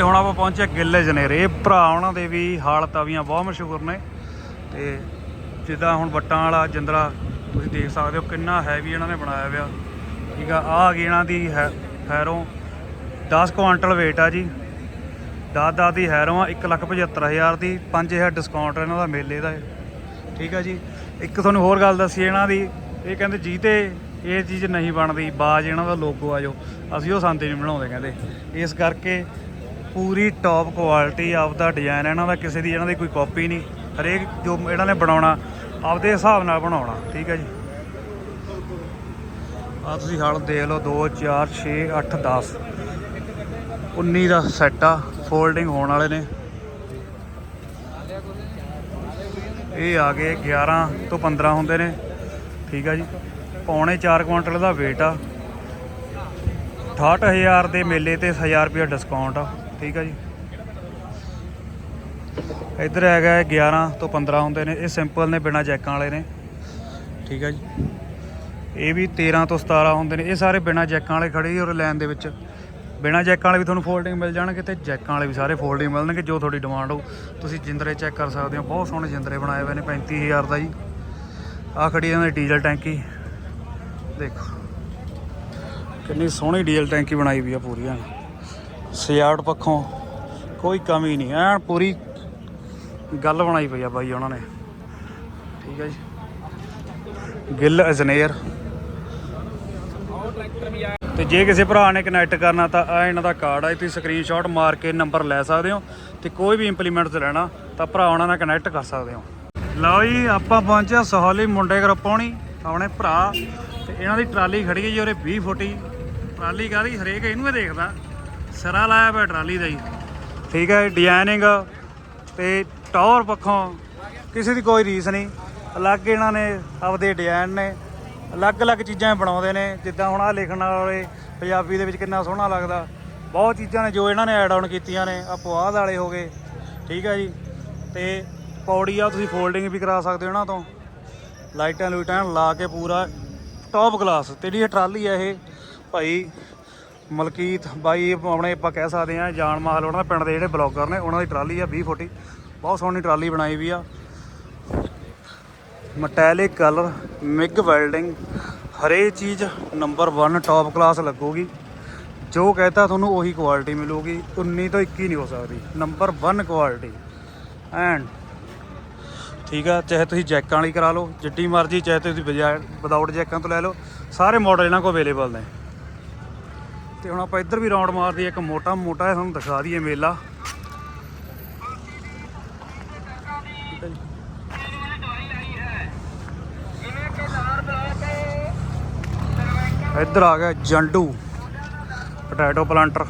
ਤੇ ਹੁਣ ਆਪਾਂ ਪਹੁੰਚੇ ਗਿੱਲੇ ਜਨੇਰੇ। ਇਹ ਭਰਾ ਉਹਨਾਂ ਦੇ ਵੀ ਹਾਲ ਤਵੀਆਂ ਬਹੁਤ ਮਸ਼ਹੂਰ ਨੇ। ਤੇ ਜਿੱਦਾਂ ਹੁਣ ਵੱਟਾਂ ਵਾਲਾ ਜਿੰਦਰਾ, ਤੁਸੀਂ ਦੇਖ ਸਕਦੇ ਹੋ ਕਿੰਨਾ ਹੈਵੀ ਇਹਨਾਂ ਨੇ ਬਣਾਇਆ ਹੋਇਆ। ਠੀਕ ਆ, ਆਹ ਆ ਗਈ ਇਹਨਾਂ ਦੀ ਹੈਰੋਂ। 10 ਕੁਆਂਟਲ weight ਆ ਜੀ। 10 10 ਦੀ ਹੈਰੋਂ ਆ 175000 ਦੀ 5000 ਡਿਸਕਾਊਂਟ ਇਹਨਾਂ ਦਾ ਮੇਲੇ ਦਾ ਠੀਕ ਆ ਜੀ। ਇੱਕ ਤੁਹਾਨੂੰ ਹੋਰ ਗੱਲ ਦੱਸੀ ਇਹਨਾਂ ਦੀ, ਇਹ ਕਹਿੰਦੇ ਜੀ ਇਹ ਚੀਜ਼ ਨਹੀਂ ਬਣਦੀ, ਬਾਜ ਇਹਨਾਂ ਦਾ ਲੋਗੋ ਆ ਜੋ। ਅਸੀਂ ਉਹ ਸੰਤੇ ਨਹੀਂ ਬਣਾਉਂਦੇ ਕਹਿੰਦੇ। ਇਸ ਕਰਕੇ ਪੂਰੀ ਟੌਪ ਕੁਆਲਿਟੀ ਆਪਦਾ ਡਿਜ਼ਾਈਨ ਇਹਨਾਂ ਦਾ ਕਿਸੇ ਦੀ ਇਹਨਾਂ ਦੀ ਕੋਈ ਕਾਪੀ ਨਹੀਂ। ਹਰੇਕ ਜੋ ਇਹਨਾਂ ਨੇ ਬਣਾਉਣਾ, ਆਪਦੇ ਹਿਸਾਬ ਨਾਲ ਬਣਾਉਣਾ, ਠੀਕ ਹੈ ਜੀ। ਆ ਤੁਸੀਂ ਹਾਲ ਦੇਖ ਲਓ 2 4 6 8 10 19 ਦਾ ਸੈੱਟ ਆ ਫੋਲਡਿੰਗ ਹੋਣ ਵਾਲੇ ਨੇ। ਇਹ ਆ ਗਏ 11 ਤੋਂ 15 ਹੁੰਦੇ ਨੇ, ਠੀਕ ਆ ਜੀ। ਪੌਣੇ 4 ਕੁਇੰਟਲ ਦਾ weight ਆ। 68000 ਦੇ ਮੇਲੇ ਤੇ 1000 ਰੁਪਏ ਡਿਸਕਾਊਂਟ ਆ। ਠੀਕ ਆ ਜੀ। ਇੱਧਰ ਹੈਗਾ ਹੈ 11 ਤੋਂ 15 ਹੁੰਦੇ ਨੇ। ਇਹ ਸਿੰਪਲ ਨੇ, ਬਿਨਾ ਜੈਕਾਂ ਵਾਲੇ ਨੇ। ਠੀਕ ਆ ਜੀ। ਇਹ ਵੀ 13 ਤੋਂ 17 ਹੁੰਦੇ ਨੇ। ਇਹ ਸਾਰੇ ਬਿਨਾ ਜੈਕਾਂ ਵਾਲੇ ਖੜੇ ਹੀ ਔਰ ਲਾਈਨ ਦੇ ਵਿੱਚ। ਬਿਨਾ ਜੈਕਾਂ ਵਾਲੇ ਵੀ ਤੁਹਾਨੂੰ ਫੋਲਡਿੰਗ ਮਿਲ ਜਾਣਗੇ ਤੇ ਜੈਕਾਂ ਵਾਲੇ ਵੀ ਸਾਰੇ ਫੋਲਡਿੰਗ ਮਿਲਣਗੇ, ਜੋ ਤੁਹਾਡੀ ਡਿਮਾਂਡ ਹੋ ਤੁਸੀਂ ਜਿੰਦਰੇ ਚੈੱਕ ਕਰ ਸਕਦੇ ਹੋ। ਬਹੁਤ ਸੋਹਣੇ ਜਿੰਦਰੇ ਬਣਾਏ ਹੋਏ ਨੇ 35000 ਦਾ ਜੀ। ਆ ਖੜੀ ਇਹਨਾਂ ਦੀ ਡੀਜ਼ਲ ਟੈਂਕੀ। ਦੇਖੋ। ਕਿੰਨੀ ਸੋਹਣੀ ਡੀਜ਼ਲ ਟੈਂਕੀ ਬਣਾਈ ਵੀ ਆ ਪੂਰੀ ਐਨ ਸਜਾਵਟ ਪੱਖੋਂ ਕੋਈ ਕਮੀ ਨਹੀਂ। ਐਨ ਪੂਰੀ ਗੱਲ ਬਣਾਈ ਪਈ ਆ ਬਾਈ ਉਹਨਾਂ ਨੇ। ਠੀਕ ਹੈ ਜੀ। ਗਿੱਲ ਅਜਨੇਰ। ਤੇ ਜੇ ਕਿਸੇ ਭਰਾ ਨੇ ਕਨੈਕਟ ਕਰਨਾ ਤਾਂ ਆ ਇਹਨਾਂ ਦਾ ਕਾਰਡ ਆ। ਤੁਸੀਂ ਸਕਰੀਨਸ਼ਾਟ ਮਾਰ ਕੇ ਨੰਬਰ ਲੈ ਸਕਦੇ ਹੋ ਤੇ ਕੋਈ ਵੀ ਇੰਪਲੀਮੈਂਟਸ ਲੈਣਾ ਤਾਂ ਭਰਾ ਉਹਨਾਂ ਨਾਲ ਕਨੈਕਟ ਕਰ ਸਕਦੇ ਹੋ। ਲਓ ਜੀ, ਆਪਾਂ ਪਹੁੰਚਿਆ ਸਹੌਲੀ ਮੁੰਡੇ ਗਰੁੱਪ ਪਾਉਣੀ ਆਪਣੇ ਭਰਾ। ਤੇ ਇਹਨਾਂ ਦੀ ਟਰਾਲੀ ਖੜੀ ਹੈ ਜੀ ਉਹਰੇ 20 ਫੁੱਟੀ। ਟਰਾਲੀ ਕਾਹਦੀ? ਹਰੇਕ ਇਹਨੂੰ ਹੀ ਦੇਖਦਾ। ਸਿਰਾ ਲਾਇਆ ਪਿਆ ਟਰਾਲੀ ਦਾ ਜੀ। ਠੀਕ ਹੈ ਡਿਜ਼ਾਈਨਿੰਗ ਤੇ ਟੌਰ ਪੱਖੋਂ ਕਿਸੇ ਦੀ ਕੋਈ ਰੀਸ ਨਹੀਂ। ਅਲੱਗ ਇਹਨਾਂ ਨੇ ਆਪਦੇ ਡਿਜ਼ਾਈਨ ਨੇ, ਅਲੱਗ-ਅਲੱਗ ਚੀਜ਼ਾਂ ਬਣਾਉਂਦੇ ਨੇ, ਜਿੱਦਾਂ ਹੁਣ ਆ ਲਿਖਣ ਵਾਲੇ ਪੰਜਾਬੀ ਦੇ ਵਿੱਚ ਕਿੰਨਾ ਸੋਹਣਾ ਲੱਗਦਾ। ਬਹੁਤ ਚੀਜ਼ਾਂ ਨੇ ਜੋ ਇਹਨਾਂ ਨੇ ਐਡ ਆਨ ਕੀਤੀਆਂ ਨੇ ਆ ਪੁਆਧ ਵਾਲੇ ਹੋ ਗਏ। ਠੀਕ ਹੈ ਜੀ, ਤੇ ਪੌੜੀ ਆ, ਤੁਸੀਂ ਫੋਲਡਿੰਗ ਵੀ ਕਰਾ ਸਕਦੇ ਹੋ ਇਹਨਾਂ ਤੋਂ। ਲਾਈਟਾਂ ਲੂਟਾਂ ਲਾ ਕੇ ਪੂਰਾ ਟੌਪ ਕਲਾਸ ਤੇ ਜਿਹੜੀ ਇਹ ਟਰਾਲੀ ਆ ਇਹ, ਭਾਈ ਮਲਕੀਤ ਬਾਈ, ਆਪਣੇ ਆਪਾਂ ਕਹਿ ਸਕਦੇ ਆ ਜਾਨ ਮਾਹਲ ਉਹਨਾਂ ਦੇ ਪਿੰਡ ਦੇ ਜਿਹੜੇ ਬਲੌਗਰ ਨੇ, ਉਹਨਾਂ ਦੀ ਟਰਾਲੀ ਆ 20 ਫੁੱਟੀ। ਬਹੁਤ ਸੋਹਣੀ ਟਰਾਲੀ ਬਣਾਈ ਵੀ ਆ। ਮਟੈਲਿਕ ਕਲਰ ਮਿਗ ਵੈਲਡਿੰਗ ਹਰੇਕ ਚੀਜ਼ ਨੰਬਰ 1 ਟੌਪ ਕਲਾਸ ਲੱਗੂਗੀ। ਜੋ ਕਹਤਾ ਤੁਹਾਨੂੰ ਉਹੀ ਕੁਆਲਿਟੀ ਮਿਲੂਗੀ। 19 ਤੋਂ 21 ਨਹੀਂ ਹੋ ਸਕਦੀ। ਨੰਬਰ 1 ਕੁਆਲਿਟੀ ਐਂਡ ਠੀਕ ਆ, ਚਾਹੇ ਤੁਸੀਂ ਜੈਕਾਂ ਵਾਲੀ ਕਰਾ ਲਓ, ਜਿੱਡੀ ਮਰਜ਼ੀ, ਚਾਹੇ ਤੁਸੀਂ ਵਿਦਾਊਟ ਜੈਕਾਂ ਤੋਂ ਲੈ ਲਓ, ਸਾਰੇ ਮਾਡਲ ਇਹਨਾਂ ਕੋਲ ਅਵੇਲੇਬਲ ਨੇ। ਤੇ ਹੁਣ ਆਪਾਂ ਇੱਧਰ ਵੀ ਰਾਉਂਡ ਮਾਰਦੀ ਇੱਕ ਮੋਟਾ ਮੋਟਾ ਹੈ ਤੁਹਾਨੂੰ ਦਿਖਾ ਦਈਏ ਮੇਲਾ। ਇੱਧਰ ਆ ਗਿਆ ਜੰਡੂ, ਪੋਟੈਟੋ ਪਲਾਂਟਰ।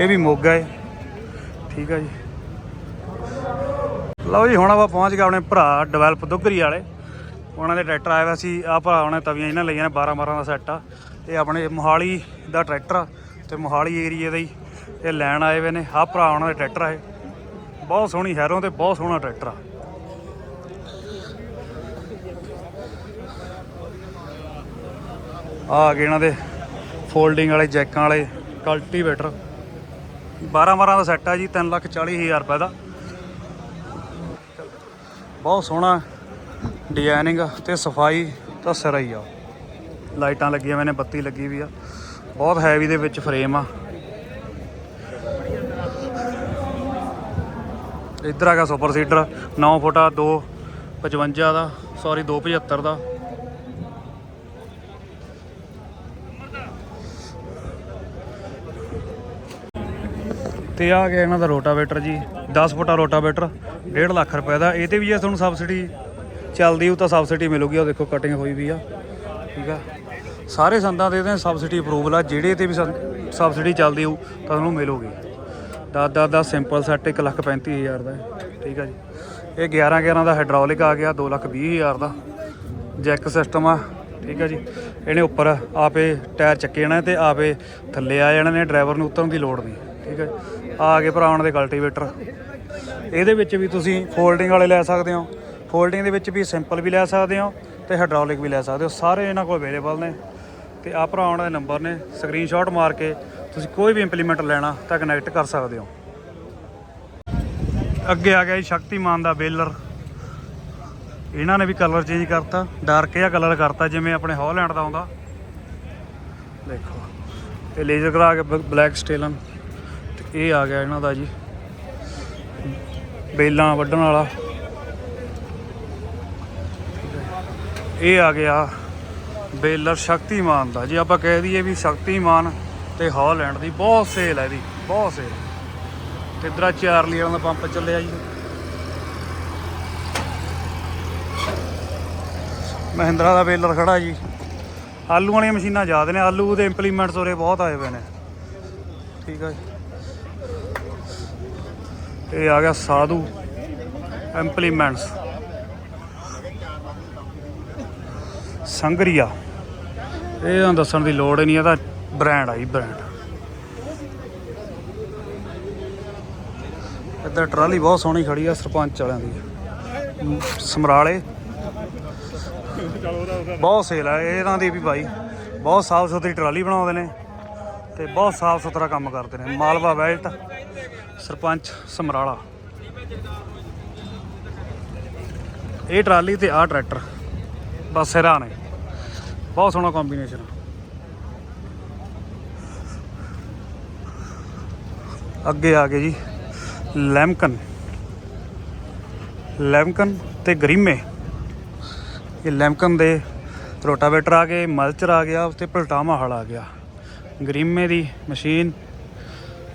ਇਹ ਵੀ ਮੋਗਾ ਹੈ। ਠੀਕ ਹੈ ਜੀ। ਲਓ ਜੀ, ਹੁਣ ਆਪਾਂ ਪਹੁੰਚ ਗਏ ਆਪਣੇ ਭਰਾ ਡਿਵੈਲਪ ਦੁੱਗਰੀ ਵਾਲੇ। ਉਹਨਾਂ ਦੇ ਟਰੈਕਟਰ ਆਇਆ ਹੋਇਆ ਸੀ। ਆ ਭਰਾ ਉਹਨੇ ਤਵੀਆਂ ਇਹਨਾਂ ਲਈਆਂ ਨੇ 12 12 ਦਾ ਸੈੱਟ ਆ। ਇਹ ਆਪਣੇ ਮੋਹਾਲੀ ਦਾ ਟਰੈਕਟਰ ਆ ਤੇ ਮੋਹਾਲੀ ਏਰੀਏ ਦਾ ਹੀ। ਇਹ ਲੈਣ ਆਏ ਹੋਏ ਨੇ। ਆਹ ਭਰਾ ਉਹਨਾਂ ਦੇ ਟਰੈਕਟਰ ਆ ਇਹ। ਬਹੁਤ ਸੋਹਣੀ ਹੈਰੋਂ ਤੇ ਬਹੁਤ ਸੋਹਣਾ ਟਰੈਕਟਰ ਆ। ਆ ਗਏ ਇਹਨਾਂ ਦੇ ਫੋਲਡਿੰਗ ਵਾਲੇ, ਜੈਕਾਂ ਵਾਲੇ ਕਲਟੀਵੇਟਰ 12 12 ਦਾ ਸੈੱਟ ਆ ਜੀ 3 ਲੱਖ 40 ਹਜ਼ਾਰ ਰੁਪਏ ਦਾ। ਬਹੁਤ ਸੋਹਣਾ ਡਿਜ਼ਾਈਨਿੰਗ ਤੇ ਸਫ਼ਾਈ ਤਾਂ ਸਿਰਾ ਹੀ ਆ। ਲਾਈਟਾਂ ਲੱਗੀਆਂ ਮੈਨੇ ਬੱਤੀ ਲੱਗੀ ਵੀ ਆ। ਬਹੁਤ ਹੈਵੀ ਦੇ ਵਿੱਚ ਫਰੇਮ ਆ। ਇੱਧਰ ਹੈਗਾ ਸੁਪਰ ਸੀਡਰ 9 ਫੁੱਟਾ 255 ਦਾ ਸੌਰੀ 275 ਦਾ। ਤੇ ਆ ਗਿਆ ਇਹਨਾਂ ਦਾ ਰੋਟਾਵੇਟਰ ਜੀ 10 ਫੁੱਟਾ ਰੋਟਾਵੇਟਰ 1.5 ਲੱਖ ਰੁਪਏ ਦਾ। ਇਹ ਤੇ ਵੀ ਜੇ ਤੁਹਾਨੂੰ ਸਬਸਿਡੀ ਚੱਲਦੀ ਉਹ ਤਾਂ ਸਬਸਿਡੀ ਮਿਲੂਗੀ, ਉਹ ਦੇਖੋ ਕਟਿੰਗ ਹੋਈ ਵੀ ਆ। ਠੀਕ ਆ। ਸਾਰੇ ਸੰਦਾਂ ਦੇ ਤੇ ਸਬਸਿਡੀ ਅਪਰੂਵਲ ਆ, ਜਿਹੜੇ ਤੇ ਵੀ ਸਬਸਿਡੀ ਚੱਲਦੀ ਉਹ ਤੁਹਾਨੂੰ ਮਿਲੂਗੀ। 10 10 ਦਾ ਸਿੰਪਲ ਸੈੱਟ 1 ਲੱਖ 35 ਹਜ਼ਾਰ ਦਾ। ਠੀਕ ਆ ਜੀ। ਇਹ 11 11 ਦਾ ਹਾਈਡ੍ਰੋਲਿਕ ਆ ਗਿਆ 2 ਲੱਖ 20 ਹਜ਼ਾਰ ਦਾ। ਜੈਕ ਸਿਸਟਮ ਆ। ਠੀਕ ਆ ਜੀ। ਇਹਨੇ ਉੱਪਰ ਆਪੇ ਟਾਇਰ ਚੱਕੇ ਜਾਣਾ ਤੇ ਆਪੇ ਥੱਲੇ ਆ ਜਾਣੇ ਨੇ ਡਰਾਈਵਰ ਨੂੰ ਉਤਰਨ ਦੀ ਲੋੜ ਨਹੀਂ। ਠੀਕ ਹੈ ਆ ਗਏ ਭਰਾਉਣ ਦੇ ਕਲਟੀਵੇਟਰ ਇਹਦੇ ਵਿੱਚ ਵੀ ਤੁਸੀਂ ਫੋਲਡਿੰਗ ਵਾਲੇ ਲੈ ਸਕਦੇ ਹੋ। ਫੋਲਡਿੰਗ ਦੇ ਵਿੱਚ ਵੀ ਸਿੰਪਲ ਵੀ ਲੈ ਸਕਦੇ ਹੋ ਤੇ ਹਾਈਡ੍ਰੋਲਿਕ ਵੀ ਲੈ ਸਕਦੇ ਹੋ। ਸਾਰੇ ਇਹਨਾਂ ਕੋਲ ਅਵੇਲੇਬਲ ਨੇ ਤੇ ਆ ਭਰਾ ਉਹਨਾਂ ਦੇ ਨੰਬਰ ਨੇ ਸਕਰੀਨਸ਼ਾਟ ਮਾਰ ਕੇ ਤੁਸੀਂ ਕੋਈ ਵੀ ਇੰਪਲੀਮੈਂਟ ਲੈਣਾ ਤਾਂ ਕਨੈਕਟ ਕਰ ਸਕਦੇ ਹੋ। ਅੱਗੇ ਆ ਗਿਆ ਜੀ ਸ਼ਕਤੀਮਾਨ ਦਾ ਬੇਲਰ ਇਹਨਾਂ ਨੇ ਵੀ ਕਲਰ ਚੇਂਜ ਕਰਤਾ ਡਾਰਕ ਜਿਹਾ ਕਲਰ ਕਰਤਾ ਜਿਵੇਂ ਆਪਣੇ ਹੌਲੈਂਡ ਦਾ ਆਉਂਦਾ। ਦੇਖੋ, ਇਹ ਲੇਜ਼ਰ ਕਰਾ ਕੇ ਬਲੈਕ ਸਟੇਲਨ ਤੇ ਇਹ ਆ ਗਿਆ ਇਹਨਾਂ ਦਾ ਜੀ, ਬੇਲਾਂ ਵੱਢਣ ਵਾਲਾ। ਇਹ ਆ ਗਿਆ ਬੇਲਰ ਸ਼ਕਤੀਮਾਨ ਦਾ। ਜੇ ਆਪਾਂ ਕਹਿ ਦਈਏ ਵੀ ਸ਼ਕਤੀਮਾਨ ਤੇ ਹੌਲੈਂਡ ਦੀ ਬਹੁਤ ਸੇਲ ਹੈ ਇਹਦੀ, ਬਹੁਤ ਸੇਲ। ਤੇ ਇਧਰ ਚਾਰਲੀ ਵਾਲਾ ਦਾ ਪੰਪ ਚੱਲਿਆ ਜੀ। ਮਹਿੰਦਰਾ ਦਾ ਬੇਲਰ ਖੜਾ ਜੀ। ਆਲੂ ਵਾਲੀਆਂ ਮਸ਼ੀਨਾਂ ਜ਼ਿਆਦਾ ਨੇ, ਆਲੂ ਦੇ ਇੰਪਲੀਮੈਂਟਸ ਉਰੇ ਬਹੁਤ ਆਏ ਪਏ ਨੇ। ਠੀਕ ਆ ਜੀ। ਇਹ ਆ ਗਿਆ ਸਾਧੂ ਇੰਪਲੀਮੈਂਟਸ ਸੰਗਰੀਆ ਇਹ ਤਾਂ ਦੱਸਣ ਦੀ ਲੋੜ ਹੀ ਨਹੀਂ ਇਹਦਾ ਬ੍ਰਾਂਡ ਆ ਜੀ ਬ੍ਰਾਂਡ ਇੱਧਰ ਟਰਾਲੀ ਬਹੁਤ ਸੋਹਣੀ ਖੜੀ ਆ, ਸਰਪੰਚ ਵਾਲਿਆਂ ਦੀ। ਸਮਰਾਲੇ। ਬਹੁਤ ਸੇਲ ਆ ਇਹਨਾਂ ਦੀ ਵੀ ਬਾਈ ਬਹੁਤ ਸਾਫ਼ ਸੁਥਰੀ ਟਰਾਲੀ ਬਣਾਉਂਦੇ ਨੇ ਤੇ ਬਹੁਤ ਸਾਫ਼ ਸੁਥਰਾ ਕੰਮ ਕਰਦੇ ਨੇ। ਮਾਲਵਾ ਬੈਲਟ, ਸਰਪੰਚ ਸਮਰਾਲਾ। ਇਹ ਟਰਾਲੀ ਤੇ ਆਹ ਟਰੈਕਟਰ, ਬਸ ਸਿਰਾਂ ਨੇ। ਬਹੁਤ ਸੋਹਣਾ ਕੰਬੀਨੇਸ਼ਨ ਅੱਗੇ ਆ ਗਏ ਜੀ, ਲੈਮਕਨ। ਲੈਮਕਨ ਤੇ ਗਰੀਮੇ। ਇਹ ਲੈਮਕਨ ਦੇ ਰੋਟਾਵੇਟਰ ਆ ਗਏ, ਮਲਚਰ ਆ ਗਿਆ ਤੇ ਪਲਟਾਮਾ ਹਲ ਆ ਗਿਆ। ਗਰੀਮੇ ਦੀ ਮਸ਼ੀਨ,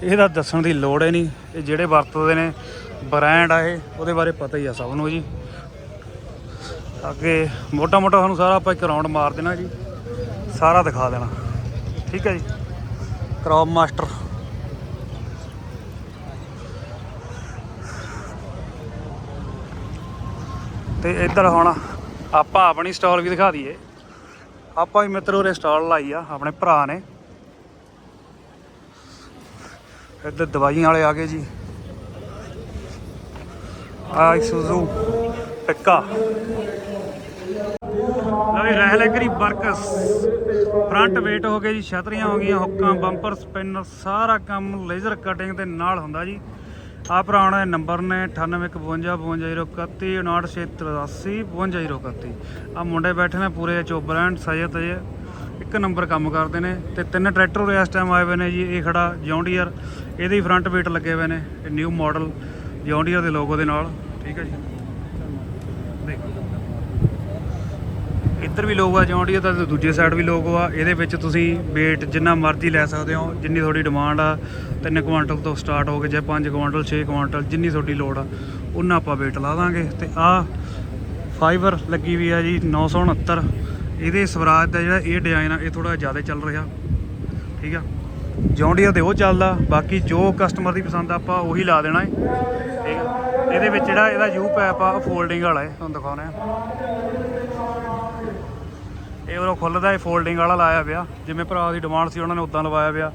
ਇਹਦਾ ਦੱਸਣ ਦੀ ਲੋੜ ਹੀ ਨਹੀਂ। ਇਹ ਜਿਹੜੇ ਵਰਤਦੇ ਨੇ, ਬ੍ਰਾਂਡ ਆ ਇਹ, ਉਹਦੇ ਬਾਰੇ ਪਤਾ ਹੀ ਆ ਸਭ ਨੂੰ ਜੀ। ਅੱਗੇ ਮੋਟਾ ਮੋਟਾ ਤੁਹਾਨੂੰ ਸਾਰਾ ਆਪਾਂ ਇੱਕ ਰਾਉਂਡ ਮਾਰ ਦੇਣਾ ਜੀ। ਸਾਰਾ ਦਿਖਾ ਦੇਣਾ। ਠੀਕ ਹੈ ਜੀ। ਕ੍ਰੌਪ ਮਾਸਟਰ ਤੇ ਇੱਧਰ ਹੁਣ ਆਪਾਂ ਆਪਣੀ ਸਟਾਲ ਵੀ ਦਿਖਾ ਦਈਏ। ਆਪਾਂ ਵੀ ਮਿੱਤਰੋ ਰੇ ਸਟਾਲ ਲਾਈ ਆ, ਆਪਣੇ ਭਰਾ ਨੇ। ਇੱਧਰ ਦਵਾਈਆਂ ਵਾਲੇ ਆ ਗਏ ਜੀ। ਆ ਇਸੂਜ਼ੂ ਪਿੱਕਾ ਲਓ ਜੀ ਰਹਿ ਲੈਕਰੀ ਬਰਕਸ। ਫਰੰਟ ਵੇਟ ਹੋ ਗਏ ਜੀ, ਛਤਰੀਆਂ ਹੋ ਗਈਆਂ, ਹੁੱਕਾਂ, ਬੰਪਰ, ਸਪਿਨਰ, ਸਾਰਾ ਕੰਮ ਲੇਜ਼ਰ ਕਟਿੰਗ ਦੇ ਨਾਲ ਹੁੰਦਾ ਜੀ। ਆ ਦੇ ਨੰਬਰ ਨੇ 9855055083 ਆ ਮੁੰਡੇ ਬੈਠੇ ਨੇ ਪੂਰੇ, ਚੋਬਰ ਐਂਡ ਸਜੇ ਤਜੇ ਇੱਕ ਨੰਬਰ ਕੰਮ ਕਰਦੇ ਨੇ ਤੇ ਤਿੰਨ ਟਰੈਕਟਰ ਉਰੇ ਇਸ ਟਾਈਮ ਆਏ ਹੋਏ ਨੇ ਜੀ, ਇਹ ਖੜਾ ਜੌਂਡੀਅਰ ਇਹਦੇ ਫਰੰਟ ਵੇਟ ਲੱਗੇ ਹੋਏ ਨੇ, ਇਹ ਨਿਊ ਮਾਡਲ ਜੌਂਡੀਅਰ ਦੇ ਲੋਗੋ ਦੇ ਨਾਲ। ਠੀਕ ਹੈ ਜੀ ਦੇਖੋ ਇੱਧਰ ਵੀ ਲੋਗੋ ਆ ਜੌਂਡੀਅਰ ਦਾ ਦੂਜੇ ਸਾਈਡ ਵੀ ਲੋਗੋ ਆ। ਇਹਦੇ ਵਿੱਚ ਤੁਸੀਂ weight ਜਿੰਨਾ ਮਰਜ਼ੀ ਲੈ ਸਕਦੇ ਹੋ, ਜਿੰਨੀ ਤੁਹਾਡੀ ਡਿਮਾਂਡ ਆ 3 ਕੁਆਂਟਲ ਤੋਂ ਸਟਾਰਟ ਹੋ ਕੇ ਜੇ 5 ਕੁਆਂਟਲ 6 ਕੁਆਂਟਲ, ਜਿੰਨੀ ਤੁਹਾਡੀ ਲੋੜ ਆ, ਉਹਨਾਂ ਆਪਾਂ weight ਲਾ ਦਾਂਗੇ। ਤੇ ਆ ਫਾਈਬਰ ਲੱਗੀ ਵੀ ਆ ਜੀ 969 ਇਹਦੇ ਸਵਰਾਜ ਦਾ ਜਿਹੜਾ ਇਹ ਡਿਜ਼ਾਈਨ ਆ, ਇਹ ਥੋੜਾ ਜ਼ਿਆਦਾ ਚੱਲ ਰਿਹਾ। ਠੀਕ ਆ? ਜੌਂਡੀਅਰ ਤੇ ਉਹ ਚੱਲਦਾ, ਬਾਕੀ ਜੋ ਕਸਟਮਰ ਦੀ ਪਸੰਦ ਆਪਾਂ ਉਹੀ ਲਾ ਦੇਣਾ ਹੈ ਠੀਕ ਆ? ਇਹਦੇ ਵਿੱਚ ਜਿਹੜਾ ਇਹਦਾ ਯੂ ਪੈਪ ਆ ਫੋਲਡਿੰਗ ਵਾਲਾ ਹੈ ਤੁਹਾਨੂੰ ਦਿਖਾਉਣਾ ਹੈ ਇਹ ਉਹ ਖੁੱਲਦਾ ਇਹ ਫੋਲਡਿੰਗ ਵਾਲਾ ਲਾਇਆ ਪਿਆ। ਜਿਵੇਂ ਭਰਾ ਦੀ ਡਿਮਾਂਡ ਸੀ, ਉਹਨਾਂ ਨੇ ਉਦਾਂ ਲਵਾਇਆ ਪਿਆ।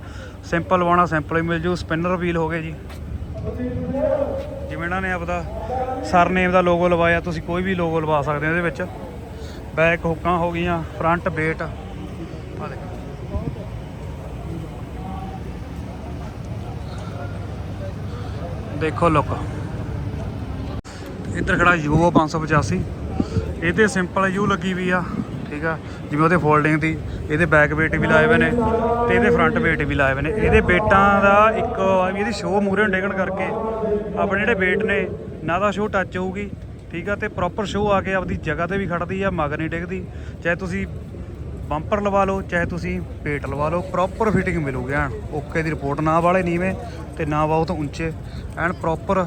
ਸਿੰਪਲ ਲਵਾਉਣਾ ਸਿੰਪਲ ਹੀ ਮਿਲ ਜੂ। ਸਪਿਨਰ ਵੀਲ ਹੋ ਗਏ ਜੀ। ਜਿਵੇਂ ਇਹਨਾਂ ਨੇ ਆਪਦਾ ਸਰਨੇਮ ਦਾ ਲੋਗੋ ਲਵਾਇਆ, ਤੁਸੀਂ ਕੋਈ ਵੀ ਲੋਗੋ ਲਵਾ ਸਕਦੇ ਹੋ ਇਹਦੇ ਵਿੱਚ। ਬੈਕ ਹੁੱਕਾਂ ਹੋ ਗਈਆਂ ਫਰੰਟ ਬੇਟ ਆ ਦੇਖੋ। ਦੇਖੋ ਲੁੱਕ ਇੱਧਰ ਖੜਾ ਯੂਓ 585 ਇਹ ਤੇ ਸਿੰਪਲ ਯੂ ਲੱਗੀ ਵੀ ਆ। ਠੀਕ ਆ? ਜਿਵੇਂ ਉਹਦੇ ਫੋਲਡਿੰਗ ਦੀ, ਇਹਦੇ ਬੈਕ ਵੇਟ ਵੀ ਲਾਏ ਹੋਏ ਨੇ ਤੇ ਇਹਦੇ ਫਰੰਟ ਵੇਟ ਵੀ ਲਾਏ ਹੋਏ ਨੇ। ਇਹਦੇ ਬੇਟਾਂ ਦਾ ਇੱਕ ਆ ਵੀ ਇਹਦੀ ਸ਼ੋਅ ਮੂਰੇ ਡੇਗਣ ਕਰਕੇ ਆਪਣੇ ਜਿਹੜੇ ਵੇਟ ਨੇ, ਨਾ ਤਾਂ ਸ਼ੋਅ ਟੱਚ ਹੋਊਗੀ, ਠੀਕ ਆ? ਤੇ ਪ੍ਰੋਪਰ ਸ਼ੋਅ ਆ ਕੇ ਆਪਦੀ ਜਗ੍ਹਾ ਤੇ ਵੀ ਖੜਦੀ ਆ, ਮਗਰ ਨਹੀਂ ਡਿੱਗਦੀ। ਚਾਹੇ ਤੁਸੀਂ ਬੰਪਰ ਲਵਾ ਲਓ, ਚਾਹੇ ਤੁਸੀਂ ਪੇਟ ਲਵਾ ਲਓ ਪ੍ਰੋਪਰ ਫਿਟਿੰਗ ਮਿਲੂਗੀ ਐਨ। ਓਕੇ ਦੀ ਰਿਪੋਰਟ ਨਾ ਵਾਲੇ ਨੀਵੇਂ ਤੇ ਨਾ ਬਹੁਤ ਉੱਚੇ। ਐਨ ਪ੍ਰੋਪਰ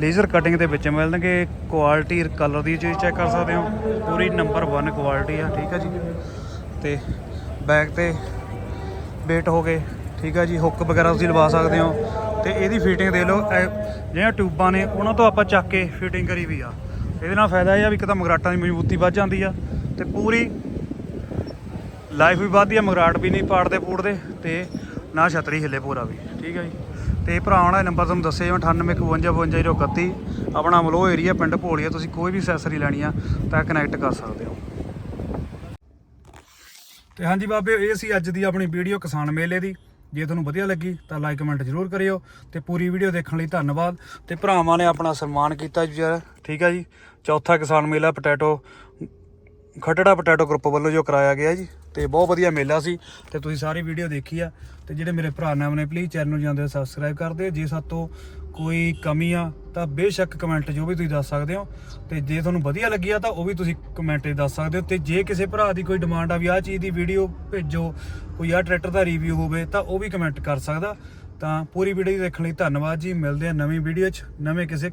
ਲੇਜ਼ਰ ਕਟਿੰਗ ਦੇ ਵਿੱਚ ਮਿਲਣਗੇ। ਕੁਆਲਿਟੀ ਕਲਰ ਦੀ ਚੀਜ਼ ਚੈੱਕ ਕਰ ਸਕਦੇ ਹੋ। ਪੂਰੀ ਨੰਬਰ 1 ਕੁਆਲਿਟੀ ਆ, ਠੀਕ ਆ ਜੀ। ਤੇ ਬੈਕ ਤੇ ਵੇਟ ਹੋ ਗਏ, ਠੀਕ ਆ ਜੀ। ਹੁੱਕ ਵਗੈਰਾ ਤੁਸੀਂ ਲਵਾ ਸਕਦੇ ਹੋ। ਤੇ ਇਹਦੀ ਫਿਟਿੰਗ ਦੇ ਲਓ, ਇਹ ਜਿਹੜੀਆਂ ਟਿਊਬਾਂ ਨੇ, ਉਹਨਾਂ ਤੋਂ ਆਪਾਂ ਚੱਕ ਕੇ ਫਿਟਿੰਗ ਕਰੀ ਵੀ ਆ। ਇਹਦੇ ਨਾਲ ਫਾਇਦਾ ਇਹ ਆ ਵੀ ਇੱਕ ਤਾਂ ਮਗਰਾਟਾਂ ਦੀ ਮਜ਼ਬੂਤੀ ਵੱਧ ਜਾਂਦੀ ਆ ਤੇ ਪੂਰੀ ਲਾਈਫ ਵੀ ਵੱਧਦੀ ਆ, ਮਗਰਾਟ ਵੀ ਨਹੀਂ ਪਾੜਦੇ ਪੂੜਦੇ ਤੇ ਨਾ ਛਤਰੀ ਹਿੱਲੇ ਪੂਰਾ ਵੀ, ਠੀਕ ਆ ਜੀ। ਤੇ ਭਰਾ ਆਉਣਾ ਨੰਬਰ ਤੁਹਾਨੂੰ ਦੱਸਿਆ ਜਿਵੇਂ 98555031 ਆਪਣਾ ਮਲੋ ਏਰੀਆ ਪਿੰਡ ਭੋਲੀਆ, ਤੁਸੀਂ ਕੋਈ ਵੀ ਅਸੈਸਰੀ ਲੈਣੀ ਆ, ਤਾਂ ਕਨੈਕਟ ਕਰ ਸਕਦੇ ਹੋ। ਤੇ ਹਾਂਜੀ ਬਾਬੇ, ਇਹ ਸੀ ਅੱਜ ਦੀ ਆਪਣੀ ਵੀਡੀਓ ਕਿਸਾਨ ਮੇਲੇ ਦੀ। ਜੇ ਤੁਹਾਨੂੰ ਵਧੀਆ ਲੱਗੀ, ਤਾਂ ਲਾਈਕ ਕਮੈਂਟ ਜ਼ਰੂਰ ਕਰਿਓ ਤੇ ਪੂਰੀ ਵੀਡੀਓ ਦੇਖਣ ਲਈ ਧੰਨਵਾਦ। ਤੇ ਭਰਾਵਾਂ ਨੇ ਆਪਣਾ ਸਨਮਾਨ ਕੀਤਾ ਜੀ ਯਾਰ ਠੀਕ ਹੈ ਜੀ? ਚੌਥਾ ਕਿਸਾਨ ਮੇਲਾ ਪੋਟੈਟੋ ਖਟੜਾ ਪੋਟੈਟੋ ਗਰੁੱਪ ਵੱਲੋਂ ਜੋ ਕਰਾਇਆ ਗਿਆ ਜੀ, ਤੇ ਬਹੁਤ ਵਧੀਆ ਮੇਲਾ ਸੀ, ਤੇ ਤੁਸੀਂ ਸਾਰੀ ਵੀਡੀਓ ਦੇਖੀ ਆ, ਤੇ ਜਿਹੜੇ ਮੇਰੇ ਭਰਾ ਨੇ ਆਪਣੇ ਪਲੀਜ਼ ਚੈਨਲ ਨੂੰ ਜਾਂਦੇ ਸਬਸਕ੍ਰਾਈਬ ਕਰ ਦਿਓ ਜੇ ਸਾਤੋਂ ਕੋਈ ਕਮੀ ਆ, ਤਾਂ ਬੇਸ਼ੱਕ ਕਮੈਂਟ ਜੋ ਵੀ ਤੁਸੀਂ ਦੱਸ ਸਕਦੇ ਹੋ, ਤੇ ਜੇ ਤੁਹਾਨੂੰ ਵਧੀਆ ਲੱਗੀ ਆ, ਤਾਂ ਉਹ ਵੀ ਤੁਸੀਂ ਕਮੈਂਟ 'ਚ ਦੱਸ ਸਕਦੇ ਹੋ, ਤੇ ਜੇ ਕਿਸੇ ਭਰਾ ਦੀ ਕੋਈ ਡਿਮਾਂਡ ਆ ਵੀ ਆਹ ਚੀਜ਼ ਦੀ ਵੀਡੀਓ ਭੇਜੋ, ਕੋਈ ਆਹ ਟਰੈਕਟਰ ਦਾ ਰਿਵਿਊ ਹੋਵੇ, ਤਾਂ ਉਹ ਵੀ ਕਮੈਂਟ ਕਰ ਸਕਦਾ। ਤਾਂ ਪੂਰੀ ਵੀਡੀਓ ਦੇਖਣ ਲਈ ਧੰਨਵਾਦ ਜੀ, ਮਿਲਦੇ ਆ ਨਵੀਂ ਵੀਡੀਓ 'ਚ, ਨਵੇਂ ਕਿਸੇ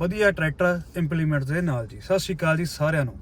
ਵਧੀਆ ਟਰੈਕਟਰ ਇੰਪਲੀਮੈਂਟ ਦੇ ਨਾਲ ਜੀ। ਸਤਿ ਸ਼੍ਰੀ ਅਕਾਲ ਜੀ ਸਾਰਿਆਂ ਨੂੰ।